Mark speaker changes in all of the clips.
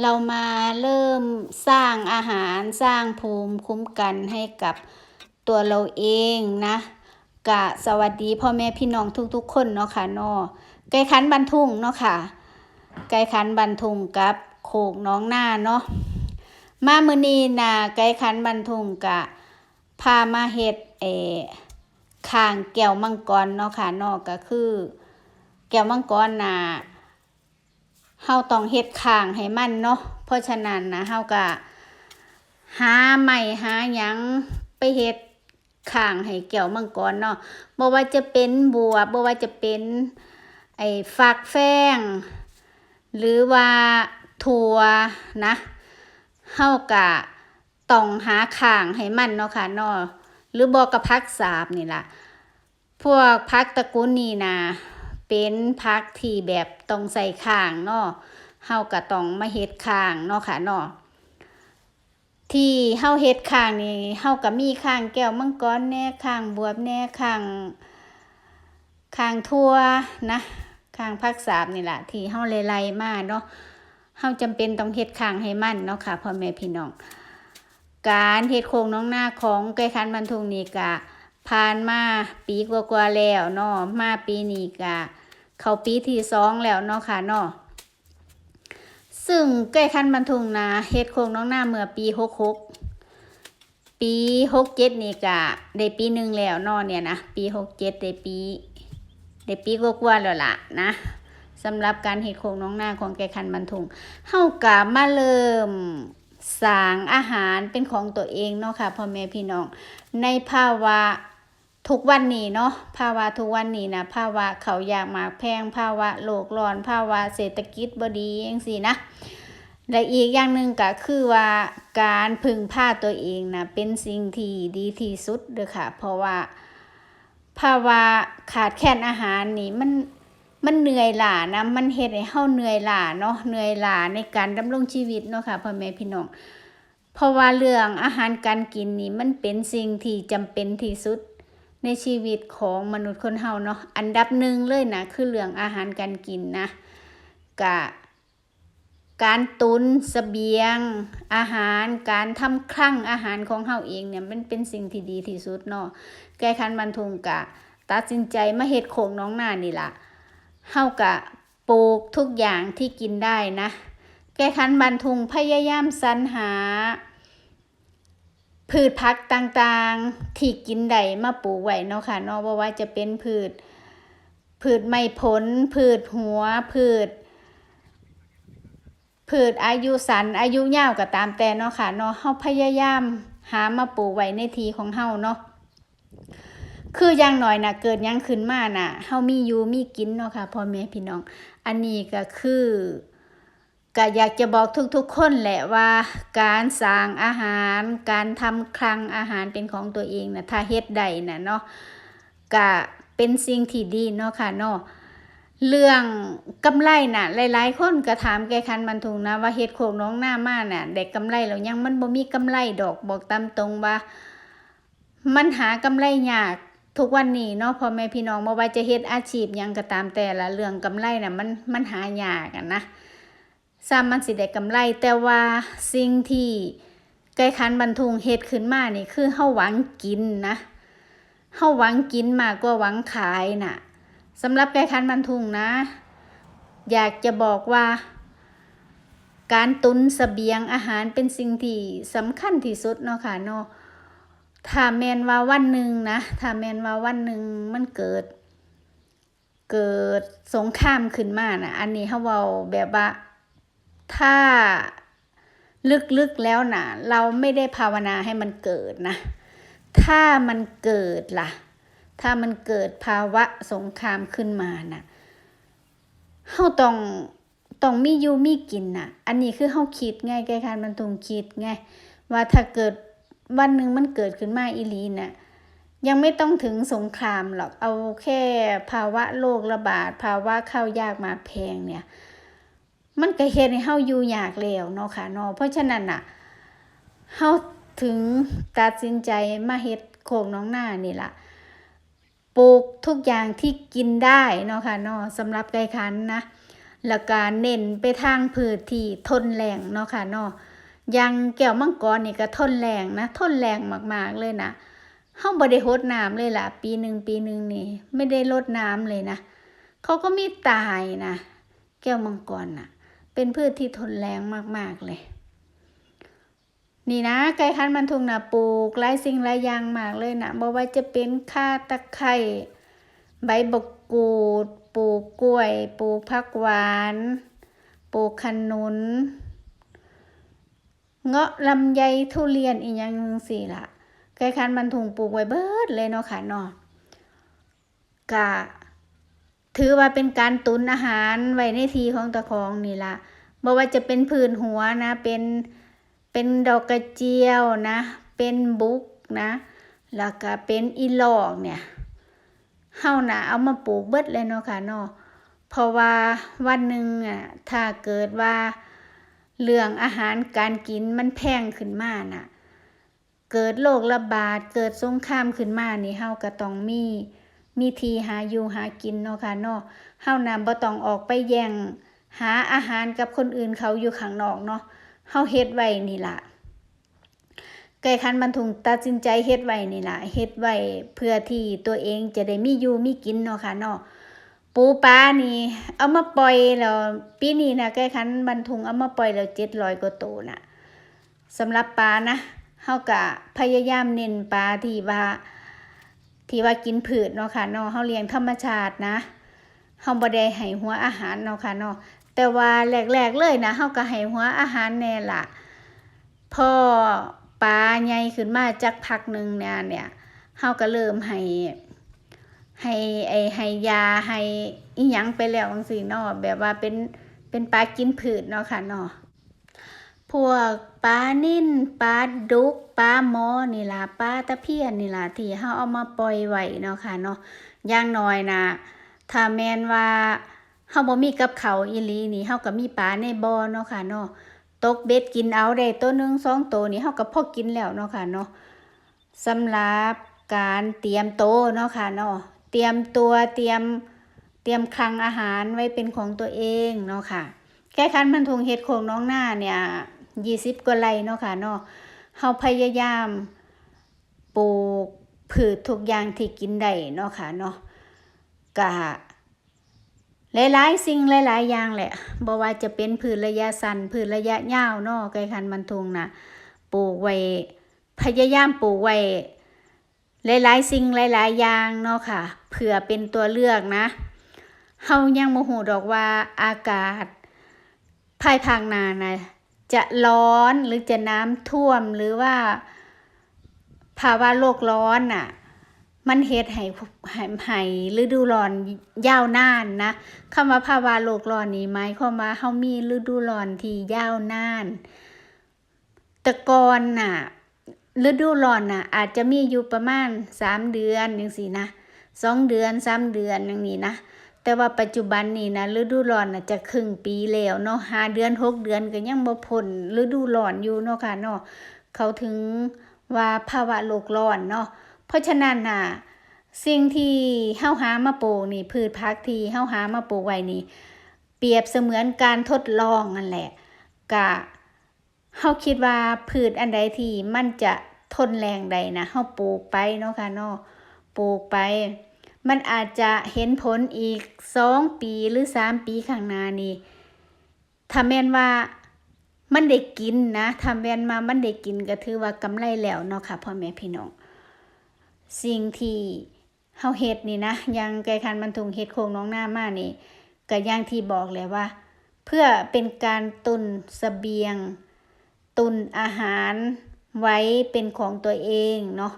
Speaker 1: เรามาเริ่มสร้างอาหารสร้างภูมิคุ้มกันให้กับตัวเราเองนะกะสวัสดีพ่อแม่พี่น้องทุกๆ คนเนาะค่ะนาะไก่ขันบันทุ่งเนาะค่ะไก่ขันบันทุ่งกับโขกน้องหน้าเนาะมามือนีนะไก่ขันบันทุ่งกะพามาเฮ็ดเอขางแก้วมังกรเนาะค่ะนาะก็คือ แก้วมังกรน่ะ เฮาต้องเฮ็ดข้างให้มันเนาะเพราะฉะนั้นนะเฮาก็หาไม้หาหยังไปเฮ็ดข้างให้แก้วมังกรเนาะบ่ว่าจะเป็นบัวบ่ว่าจะเป็นไอ้ฟักแฟง หรือว่าถั่วนะเฮาก็ต้องหาข้างให้มันเนาะค่ะเนาะหรือบ่ก็ผักสาบนี่ล่ะ พวกผักตระกูลนี้นะ เป็นผักที่แบบต้องใส่ข้างเนาะเฮาก็ต้องมาเฮ็ดข้างเนาะค่ะเนาะที่เฮาเฮ็ดข้างนี่เฮาก็มีข้างแก้วมังกรแน่ข้างบวบแน่ข้างข้างทั่วนะข้างผักสาบนี่แหละที่เฮาไล่ๆมาเนาะเฮาจำเป็นต้องเฮ็ดข้างให้มั่นเนาะค่ะพ่อแม่พี่น้อง การเฮ็ดโครงน้องหน้าของไก่คันบรรทุงนี่กะผ่านมาปีกว่าๆแล้วเนาะมาปีนี้กะ เขาปีที่สองแล้วเนาะค่ะเนาะซึ่งไก่คันบรรทุงนะเฮ็ดโครงน้องหน้าเมื่อปีหกหกปีหกเจ็ดนี่กะได้ปีหนึ่งแล้วเนาะเนี่ยนะปีหกเจ็ดได้ปีได้ปีกว่าแล้วล่ะนะสำหรับการเฮ็ดโครงน้องหน้าของไก่คันบรรทุงเฮากะมาเริ่มสางอาหารเป็นของตัวเองเนาะค่ะพ่อแม่พี่น้อง ในภาวะ ทุกวันนี้เนาะภาวะทุกวันนี้นะภาวะเขาอยากหมากแพงภาวะโลกร้อน ภาวะเศรษฐกิจบดีจังซี่นะและอีกอย่างหนึ่งก็คือว่าการพึ่งพาตัวเองนะเป็นสิ่งที่ดีที่สุดเด้อค่ะ เพราะว่าภาวะขาดแคลนอาหารนี่มันมันเหนื่อยล้านะมันเฮ็ดให้เฮาเหนื่อยล้าเนาะเหนื่อยล้าในการดำรงชีวิตเนาะค่ะพ่อแม่พี่น้องเพราะว่าเรื่องอาหารการกินนี่มันเป็นสิ่งที่จำเป็นที่สุด ในชีวิตของมนุษย์คนเฮาเนาะอันดับหนึ่งเลยนะคือเรื่องอาหารการกินนะกะการตุนเสบียง อาหารการทำคลั่งอาหารของเฮาเองเนี่ยมันเป็นสิ่งที่ดีที่สุดเนาะแก้คันบรรทุงกะตัดสินใจมาเฮ็ดโคงน้องหน้านี่ละเฮากะปลูกทุกอย่างที่กินได้นะ แก้คันบรรทุงพยายามสรรหา พืชผักต่างๆ ที่กินได้มาปลูกไว้เนาะค่ะเนาะว่าว่าจะเป็นพืช พืชไม่ผล พืชหัว พืช พืชอายุสันอายุยาวก็ตามแต่เนาะค่ะเนาะเฮาพยายามหามาปลูกไว้ในทีของเฮาเนาะคืออย่างหน่อยนะเกิดยังขึ้นมาน่ะเฮามีอยู่มีกินเนาะค่ะพ่อแม่พี่น้อง อันนี้ก็คือ ก็อยากจะบอกทุกๆคนแหละว่า การสร้างอาหาร การทำคลังอาหารเป็นของตัวเองนะถ้าเฮ็ดได้นะเนาะก็เป็นสิ่งที่ดีเนาะค่ะเนาะเรื่องกำไรน่ะ หลาย ๆ คนก็ถามแกคันบรรทุงนะว่าเฮ็ดโคกน้องหน้ามาน่ะได้กำไรแล้วยังมันบ่มีกำไรดอกบอกตามตรงว่า มันหากำไรยากทุกวันนี้เนาะพ่อแม่พี่น้องบ่ว่าจะเฮ็ดอาชีพยังก็ตามแต่ละเรื่องกำไรน่ะมันมันหายากอะนะ ซ้ำมันสิได้กำไร แต่ว่าสิ่งที่ไก่คันบรรทุงเฮ็ดขึ้นมานี่คือเฮาหวังกินนะเฮาหวังกินมากกว่าหวังขายน่ะสำหรับไก่คันบรรทุงนะ อยากจะบอกว่า การตุนเสบียงอาหารเป็นสิ่งที่สำคัญที่สุดเนาะค่ะเนาะถ้าแมนว่าวันหนึ่งนะถ้าแมนว่าวันหนึ่งมันเกิด เกิดสงครามขึ้นมานะอันนี้เขาเว้าแบบว่า ถ้าลึกๆแล้วนะเราไม่ได้ภาวนาให้มันเกิดนะ ถ้ามันเกิดล่ะ ถ้ามันเกิดภาวะสงครามขึ้นมานะเขาต้องต้องมีอยู่มีกินนะอันนี้คือเขาคิดไงแกคันมันต้องคิดไงว่าถ้าเกิดวันหนึ่งมันเกิดขึ้นมาอีลีน่ะยังไม่ต้องถึงสงครามหรอกเอาแค่ภาวะโรคระบาด ภาวะข้าวยากมาแพงเนี่ย มันก็เฮ็ดให้เฮาอยู่ยากแล้วเนาะค่ะเนาะเพราะฉะนั้นน่ะเฮาถึงตัดสินใจมาเฮ็ดโคกน้องหน้านี่ล่ะปลูกทุกอย่างที่กินได้เนาะค่ะเนาะสำหรับไก่คันนะแล้วก็เน้นไปทางพืชที่ทนแรงเนาะค่ะเนาะอย่างแก้วมังกรนี่ก็ทนแรงนะทนแรงมากๆเลยนะเฮาบ่ได้รดน้ำเลยล่ะ ปีหนึ่งปีหนึ่งนี่ไม่ได้รดน้ำเลยนะเขาก็มีตายนะแก้วมังกรน่ะ เป็นพืชที่ทนแรงมากๆเลย นี่นะไก่คันมันทุงนะปลูกหลายสิ่งหลายอย่างมากเลยนะบ่ว่าจะเป็นข่าตะไคร้ใบบกกูด ปลูกกล้วย ปลูกผักหวาน ปลูกขนุน เงาะลำไยทุเรียนอีกอย่างหนึงสิละไก่คันมันทุงปลูกไว้เบิดเลยเนาะค่ะเนาะกะ ถือว่าเป็นการตุนอาหารไว้ในทีของตะของนี่ละบ่ว่าจะเป็นพื้นหัวนะ เป็นเป็นดอกกระเจียวนะ เป็นบุกนะ แล้วก็เป็นอีหลอกเนี่ยเฮานะเอามาปลูกเบิดเลยเนาะค่ะเนาะเพราะว่าวันหนึ่งอะถ้าเกิดว่าเรื่องอาหารการกินมันแพงขึ้นมาน่ะ เกิดโรคระบาดเกิดสงครามขึ้นมานี่เฮาก็ต้องมี มีทีหาอยู่หากินเนาะค่ะเนาะเฮาน่ะบ่ต้องออกไปแย่งหาอาหารกับคนอื่นเขาอยู่ข้างนอกเนาะเฮาเฮ็ดไว้นี่ล่ะไก่คันบรรทุงตัดสินใจเฮ็ดไว้นี่ล่ะเฮ็ดไว้เพื่อที่ตัวเองจะได้มีอยู่มีกินเนาะค่ะเนาะปูปลานี่เอามาปล่อยแล้วปีนี้นะไก่คันบรรทุงเอามาปล่อยแล้ว700กว่าตัวน่ะสำหรับปลานะเฮาก็พยายามเน้นปลาที่ว่า ที่ว่ากินพืชเนาะค่ะเนาะเฮาเลี้ยงธรรมชาตินะเฮาบ่ได้ให้หัวอาหารเนาะค่ะเนาะแต่ว่าแรกๆเลยนะเฮาก็ให้หัวอาหารแน่ล่ะพอปลาใหญ่ขึ้นมาจักพักหนึ่งเนี่ยเนี่ยเฮาก็เริ่มให้ให้ไอให้ยาให้อีหยังไปแล้วจังซี่เนาะแบบว่าเป็นเป็นปลากินพืชเนาะค่ะเนาะ พวกปลานิ่นปลาดุกปลาหมอนี่ล่ะปลาตะเพียนนี่ล่ะที่เฮาเอามาปล่อยไว้เนาะค่ะเนาะอย่างน้อยนะถ้าแมนว่าเฮาบ่มีกับเขาอีหลีนี่เฮาก็มีปลาในบ่อเนาะค่ะเนาะตกเบ็ดกินเอาได้ตัวหนึงสองตัวนี่เฮาก็พอกินแล้วเนาะค่ะเนาะสำหรับการเตรียมโตเนาะค่ะเนาะเตรียมตัวเตรียมเตรียมคลังอาหารไว้เป็นของตัวเองเนาะค่ะแค่คันพันธุงเฮ็ดโคงน้องหน้าเนี่ย ยี่สิบกว่าไร่เนาะค่ะเนาะเฮาพยายามปลูกพืชทุกอย่างที่กินได้เนาะค่ะเนาะกะหลายๆสิ่งหลายๆอย่างแหละบ่ว่าจะเป็นพืชระยะสั้นพืชระยะยาวเนาะไก่คันบรรทุงนะปลูกไว้พยายามปลูกไว้หลายๆสิ่งหลายๆอย่างเนาะค่ะเผื่อเป็นตัวเลือกนะเฮายังบ่ฮู้ดอกว่าอากาศภายภาคหน้านะ จะร้อนหรือจะน้ำท่วมหรือว่าภาวะโลกร้อนน่ะ มันเฮ็ดให้ให้ให้ฤดูร้อนยาวนานนะคำว่าภาวะโลกร้อนนี่หมายความว่าเฮามีฤดูร้อนที่ยาวนานแต่ก่อนน่ะฤดูร้อนน่ะ อาจจะมีอยู่ประมาณสามเดือนจังซี่นะสองเดือนสามเดือนอย่างนี้นะ แต่ว่าปัจจุบันนี่นะฤดูร้อนนะจะครึ่งปีแล้วเนาะห้าเดือนหกเดือนก็ยังบ่พ้นฤดูร้อนอยู่เนาะค่ะเนาะเขาถึงว่าภาวะโลกร้อนเนาะเพราะฉะนั้นน่ะสิ่งที่เฮาหามาปลูกนี่พืชผักที่เฮาหามาปลูกไว้นี่ เปรียบเสมือนการทดลองนั่นแหละกะเฮาคิดว่าพืชอันใดที่มันจะทนแรงใดนะเฮาปลูกไปเนาะค่ะเนาะปลูกไป มันอาจจะเห็นผลอีกสองปีหรือสามปีข้างหน้านี่ถ้าแม่นว่ามันได้กินนะถ้าแม่นมามันได้กินก็ถือว่ากำไรแล้วเนาะค่ะพ่อแม่พี่น้อง สิ่งที่เฮาเฮ็ดนี่นะย่างไก่คันบรรทุงเฮ็ดโครงน้องหน้ามานี่ก็อย่างที่บอกเลยว่า เพื่อเป็นการตุนสเสบียง ตุนอาหารไว้เป็นของตัวเองเนาะ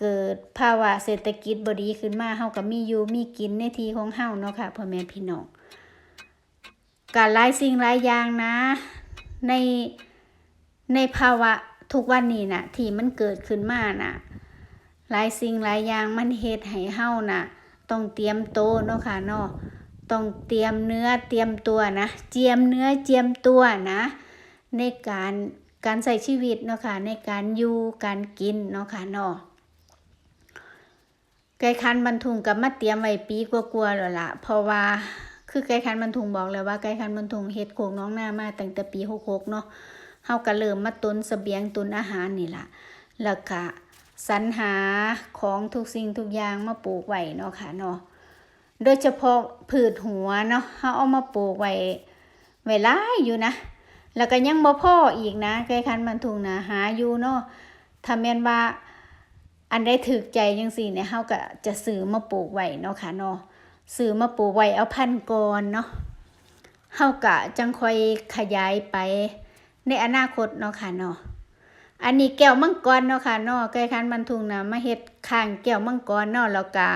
Speaker 1: เกิดภาวะเศรษฐกิจบดีขึ้นมาเฮาก็มีอยู่มีกินในที่ของเฮาเนาะค่ะพ่อแม่พี่น้องการหลายสิ่งหลายอย่างนะ ในในภาวะทุกวันนี้น่ะ ที่มันเกิดขึ้นมาน่ะ หลายสิ่งหลายอย่างมันเฮ็ดให้เฮาน่ะ ต้องเตรียมโตวเนาะค่ะเนาะต้องเตรียมเนื้อเตรียมตัวนะเจียมเนื้อเจียมตัวนะ ในการการใช้ชีวิตเนาะค่ะในการอยู่การกินเนาะค่ะเนาะ ไก่คันบรรทุงกับมาเตรียมไว้ปีกว่าๆแล้วล่ะ เพราะว่าคือไก่คันมันทุงบอกแล้วว่าไก่คันมันทุงเฮ็ดโคกน้องหน้ามาตั้งแต่ปี66เนาะเฮาก็เริ่มมาตุนเสบียงตุนอาหารนี่ล่ะแล้วก็สรรหาของทุกสิ่งทุกอย่างมาปลูกไว้เนาะค่ะเนาะโดยเฉพาะพืชหัวเนาะเฮาเอามาปลูกไว้ไว้หลายอยู่นะ แล้วก็ยังบ่พออีกนะไก่คันมันทุงนะหาอยู่เนาะถ้าแม่นว่า อันได้ถึกใจจังซี่เนี่ยเฮาก็จะซื้อมาปลูกไว้เนาะค่ะเนาะซื้อมาปลูกไว้เอาพันก่อนเนาะเฮาก็จังค่อยขยายไปในอนาคตเนาะค่ะเนาะอันนี้แก้วมังกรเนาะค่ะเนาะไก่คันมันทุงนะมาเฮ็ดข้างแก้วมังกรเนาะแล้วก็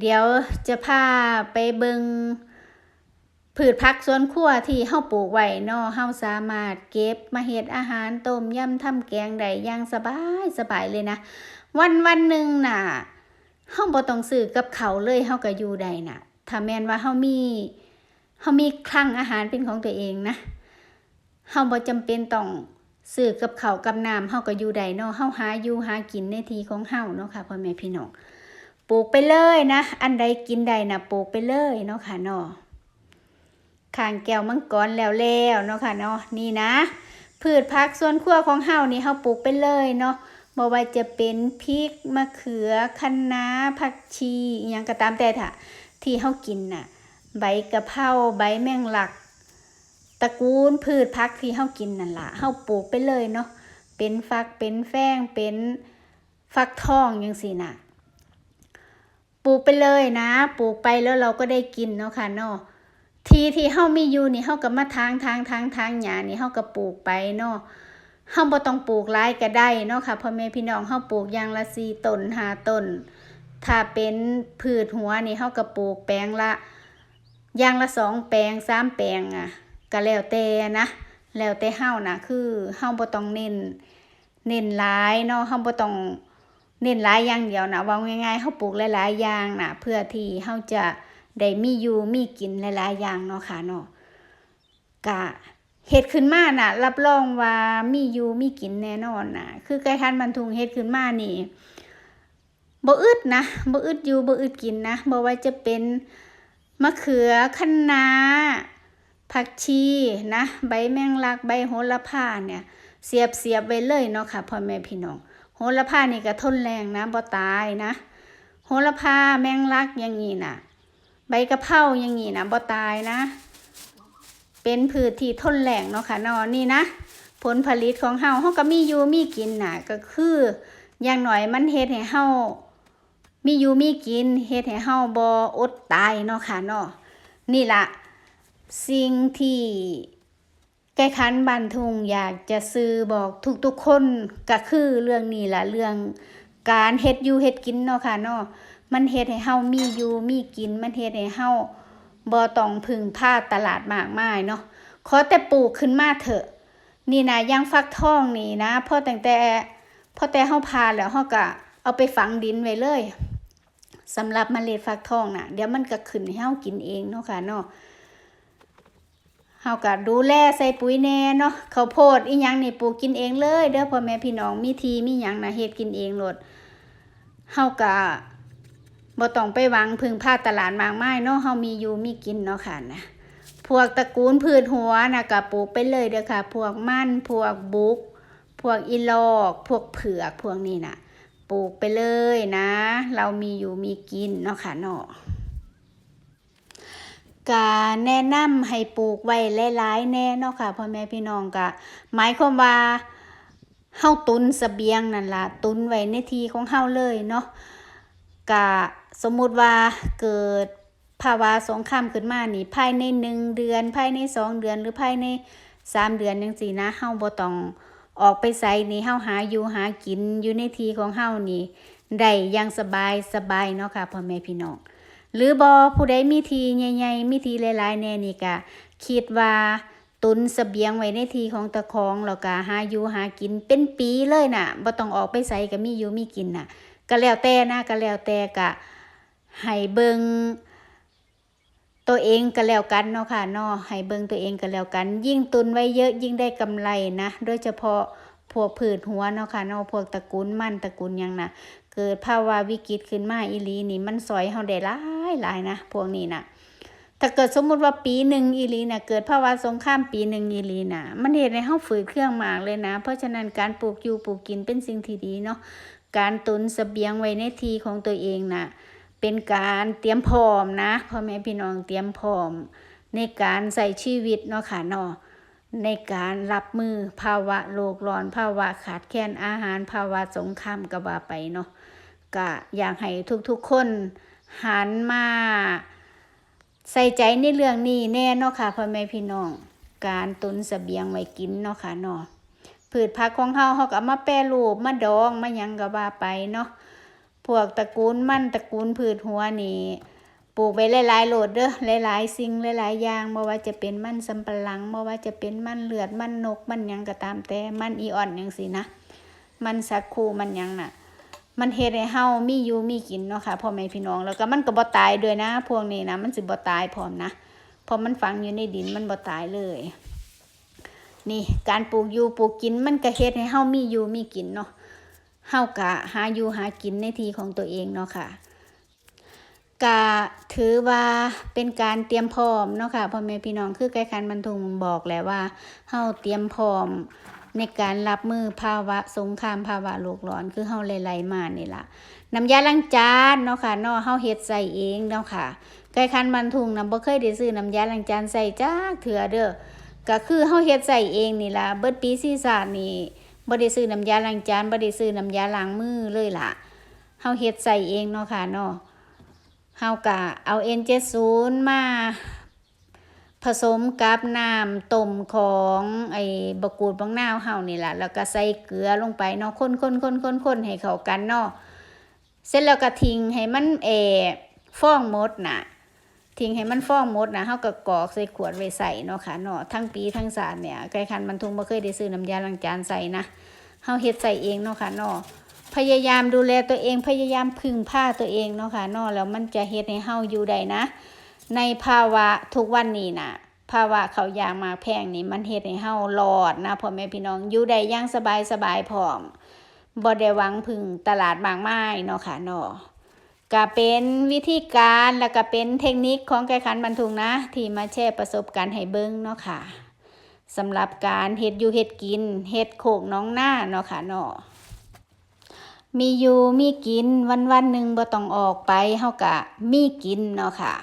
Speaker 1: เดี๋ยวจะพาไปเบิงพืชผักสวนครัวที่เฮาปลูกไว้เนาะเฮาสามารถเก็บมาเฮ็ดอาหารต้มยำทำแกงได้อย่างสบายสบายเลยนะ วันวันหนึ่งน่ะเฮาบ่ต้องซื้อกับเขาเลยเฮาก็อยู่ได้น่ะ ถ้าแม่นว่าเฮามีเฮามีคลังอาหารเป็นของตัวเองนะเฮาบ่จำเป็นต้องซื้อกับเขากับน้ำเฮาก็อยู่ได้เนาะเฮาหาอยู่หากินในที่ของเฮาเนาะค่ะพ่อแม่พี่น้องปลูกไปเลยนะ อันใดกินใดนะปลูกไปเลยเนาะค่ะเนาะข้างแก้วมังกรแล้วแล้วเนาะค่ะเนาะนี่นะ พืชผักส่วนครัวของเฮานี่เฮาปลูกไปเลยเนาะ บ่ว่าจะเป็นพริกมะเขือคะน้าผักชีอหยังก็ตามแต่ถ้ะที่เฮากินน่ะ ใบกะเพราใบแมงลักตระกูลพืชผักที่เฮากินนั่นล่ะเฮาปลูกไปเลยเนาะเป็นฟักเป็นแฟ้งเป็นฟักทองจังซี่น่ะปลูกไปเลยนะ ปลูกไปแล้วเราก็ได้กินเนาะค่ะเนาะทีที่เฮามีอยู่นี่เฮาก็มาทางทางทางทางหญ้านี่เฮาก็ปลูกไปเนาะ เฮาบ่ต้องปลูกหลายก็ได้เนาะค่ะพ่อแม่พี่น้องเฮาปลูกอย่างละ4ต้น5ต้น ถ้าเป็นพืชหัวนี่เฮาก็ปลูกแปลงละอย่างละสองแปลงสามแปลงอะก็แล้วแต่นะ แล้วแต่เฮานะคือเฮาบ่ต้องเน้นเน้นหลายเนาะเฮาบ่ต้องเน้นหลายอย่างเดียวนะว่าง่ายๆเฮาปลูกหลายๆอย่างนะเพื่อที่เฮาจะได้มีอยู่มีกินหลายๆอย่างเนาะค่ะเนาะกะ เฮ็ดขึ้นมาน่ะ รับรองว่ามีอยู่มีกินแน่นอนน่ะ คือไก่ทันบรรทุงเฮ็ดขึ้นมานี่บ่อึดนะบ่อึดอยู่บ่อึดกินนะบ่ว่าจะเป็นมะเขือคะน้าผักชีนะ ใบแมงลักใบโหระพาเนี่ย เสียบเสียบไว้เลยเนาะค่ะพ่อแม่พี่น้องโหระพานี่ก็ทนแรงนะบ่ตายนะโหระพาแมงลักอย่างงี้น่ะ ใบกะเพราอย่างงี้นะบ่ตายนะ เป็นพืชที่ทนแรงเนาะค่ะนาะนี่นะ ผลผลิตของเฮาเฮาก็มีอยู่มีกินน่ะก็คืออย่างหน่อยมันเฮ็ดให้เฮามีอยู่มีกินเฮ็ดให้เฮาบ่อดตายเนาะค่ะเนาะนี่ละสิ่งที่แก้คันบันทุงอยากจะซื้อบอกทุกๆคนก็คือเรื่องนี้ละเรื่องการเฮ็ดอยู่เฮ็ดกินเนาะค่ะเนาะมันเฮ็ดให้เฮามีอยู่มีกิน มันเฮ็ดให้เฮา บ่ต้องพึ่งพาตลาดมากมายเนาะขอแต่ปลูกขึ้นมาเถอะ นี่นะย่างฟักทองนี่นะพ่อตั้งแต่พ่อแต่เฮาพาแล้วเฮาก็เอาไปฝังดินไว้เลยสำหรับมเมล็ดฟักทองน่ะ เดี๋ยวมันก็ขึ้นให้เฮากินเองเนาะค่ะเนาะเฮาก็ดูแลใส่ปุ๋ยแน่เนาะข้าวโพดอีหยังนี่ปลูกกินเองเลย เด้อพ่อแม่พี่น้องมีทีมีหยังนะเฮ็ดกินเองโลดเฮาก็ บ่ต้องไปหวังพึ่งพาตลาดมากมายเนาะเฮามีอยู่มีกินเนาะค่ะนะพวกตระกูลพืชหัวนะก็ปลูกไปเลยเด้อค่ะ พวกมันพวกบุก พวกอีลอก พวกเผือกพวกนี้น่ะปลูกไปเลยนะ เรามีอยู่มีกินเนาะค่ะเนาะก็แนะนำให้ปลูกไว้หลายๆแน่เนาะค่ะพ่อแม่พี่น้องก็หมายความว่าเฮาตุนเสบียงนั่นล่ะตุนไว้ในที่ของเฮาเลยเนาะ ก็สมมุติว่าเกิดภาวะสงครามขึ้นมานี่ภายในหนึ่งเดือน ภายในสองเดือนหรือภายในสามเดือนจังซี่นะเฮาบ่ต้องออกไปไสนี่เฮาหาอยู่หากินอยู่ในที่ของเฮานี่ได้อย่างสบายสบายเนาะค่ะพ่อแม่พี่น้องหรือบอผู้ใดมีทีใหญ่ๆมีทีหลายๆแน่นี่ก็คิดว่าตุนเสบียงไว้ในทีของตะคองแล้วก็หาอยู่หากินเป็นปีเลยน่ะบ่ต้องออกไปใส่ก็มีอยู่มีกินน่ะ ก็แล้วแต่นะก็แล้วแต่ก็ให้เบิงตัวเองก็แล้วกันเนาะค่ะเนาะให้เบิงตัวเองก็แล้วกัน ยิ่งตุนไว้เยอะยิ่งได้กำไรนะ โดยเฉพาะพวกพืชหัวเนาะค่ะเนาะพวกตระกูลมันตระกูลยังน่ะเกิดภาวะวิกฤตขึ้นมาอีลีนี่มันสอยเฮาได้หลายหลายนะพวกนี้นะถ้าเกิดสมมุติว่าปีหนึ่งอีลีน่ะเกิดภาวะสงครามปีหนึ่งอีลีน่ะมันเฮ็ดให้เฮาฝืดเครื่องหมากเลยนะ เพราะฉะนั้นการปลูกอยู่ปลูกกินเป็นสิ่งที่ดีเนาะ การตุนเสบียงไว้ในทีของตัวเองน่ะเป็นการเตรียมพร้อมนะพ่อแม่พี่น้องเตรียมพร้อม ในการใส่ชีวิตเนาะค่ะเนาะในการรับมือภาวะโลกร้อนภาวะขาดแคลนอาหารภาวะสงครามก็ว่าไปเนาะก็อยากให้ทุกๆคนหันมาใส่ใจในเรื่องนี้แน่เนาะค่ะพ่อแม่พี่น้อง การตุนเสบียงไว้กินเนาะค่ะเนาะ พืชผักของเฮาเฮาก็เอามาแปรรูปมาดองมายังก็ว่าไปเนาะพวกตระกูลมันตระกูลพืชหัวนี่ปลูกไว้หลายๆโหลดเด้อหลายๆสิ่งหลายๆอย่างบ่ว่าจะเป็นมันสำปะหลังบ่ว่าจะเป็นมันเลือดมันนกมันยังก็ตามแต่มันอีอ่อนจังซี่นะมันสักคูมันยังน่ะ มันเฮ็ดให้เฮามีอยู่มีกินเนาะค่ะพ่อแม่พี่น้องแล้วก็มันก็บ่ตายด้วยนะ พวกนี้นะมันสิบ่ตายพร้อมนะเพราะมันฝังอยู่ในดินมันบ่ตายเลย นี่การปลูกอยู่ปลูกกินมันก็เฮ็ดให้เฮามีอยู่มีกินเนาะเฮาก็หาอยู่หากินในทีของตัวเองเนาะค่ะก็ถือว่าเป็นการเตรียมพร้อมเนาะค่ะพ่อแม่พี่น้องคือไกด์คันบรรทุงบอกแล้วว่าเฮาเตรียมพร้อมในการรับมือภาวะสงครามภาวะโลกร้อนคือเฮาไล่ๆมานี่ล่ะน้ำยาล้างจานเนาะค่ะเนาะเฮาเฮ็ดใส่เองเนาะค่ะไก่คันบันทุงนำบ่เคยได้ซื้อน้ำยาล้างจานใส่จักเถื่อเด้อ ก็คือเฮาเฮ็ดใส่เองนี่ล่ะเบิดปีซีซ่านี่บ่ได้ซื้อน้ำยาล้างจานบ่ได้ซื้อน้ำยาล้างมือเลยล่ะเฮาเฮ็ดใส่เองเนาะค่ะเนาะเฮาก็เอา N70 มาผสมกับน้ำต้มของไอ้บกูดบางนาวเฮานี่แหละแล้วก็ใส่เกลือลงไปเนาะคนคนคนคนคนให้เข้ากันเนาะเสร็จแล้วก็ทิ้งให้มันเออฟองหมดน่ะ ทิ้งให้มันฟองหมดนะเฮาก็กรอกใส่ขวดไว้ใส่เนาะค่ะเนาะทั้งปีทั้งสารเนี่ยไก่คันมันทุงบ่เคยได้ซื้อน้ำยาล้างจานใส่นะเฮาเฮ็ดใส่เองเนาะค่ะเนาะพยายามดูแลตัวเองพยายามพึ่งผ้าตัวเองเนาะค่ะเนาะแล้วมันจะเฮ็ดให้เฮาอยู่ได้นะ ในภาวะทุกวันนี้นะภาวะเขาวยางมาแพงนี่มันเฮ็ดให้เฮารอดนะพ่อแม่พี่น้องอยู่ได้ย่างสบายสบายพร้อมบ่ได้หวังพึ่งตลาดมากมายเนาะค่ะเนาะ ก็เป็นวิธีการแล้วก็เป็นเทคนิคของแก่ขันบรรทุงนะ ที่มาแชร์ประสบการณ์ให้เบิ้งเนาะค่ะสำหรับการเฮ็ดอยู่เฮ็ดกินเฮ็ดโขกน้องหน้าเนาะค่ะเนาะมีอยู่มีกินวันวันหนึ่งบ่ต้องออกไปเฮากะมีกินเนาะค่ะ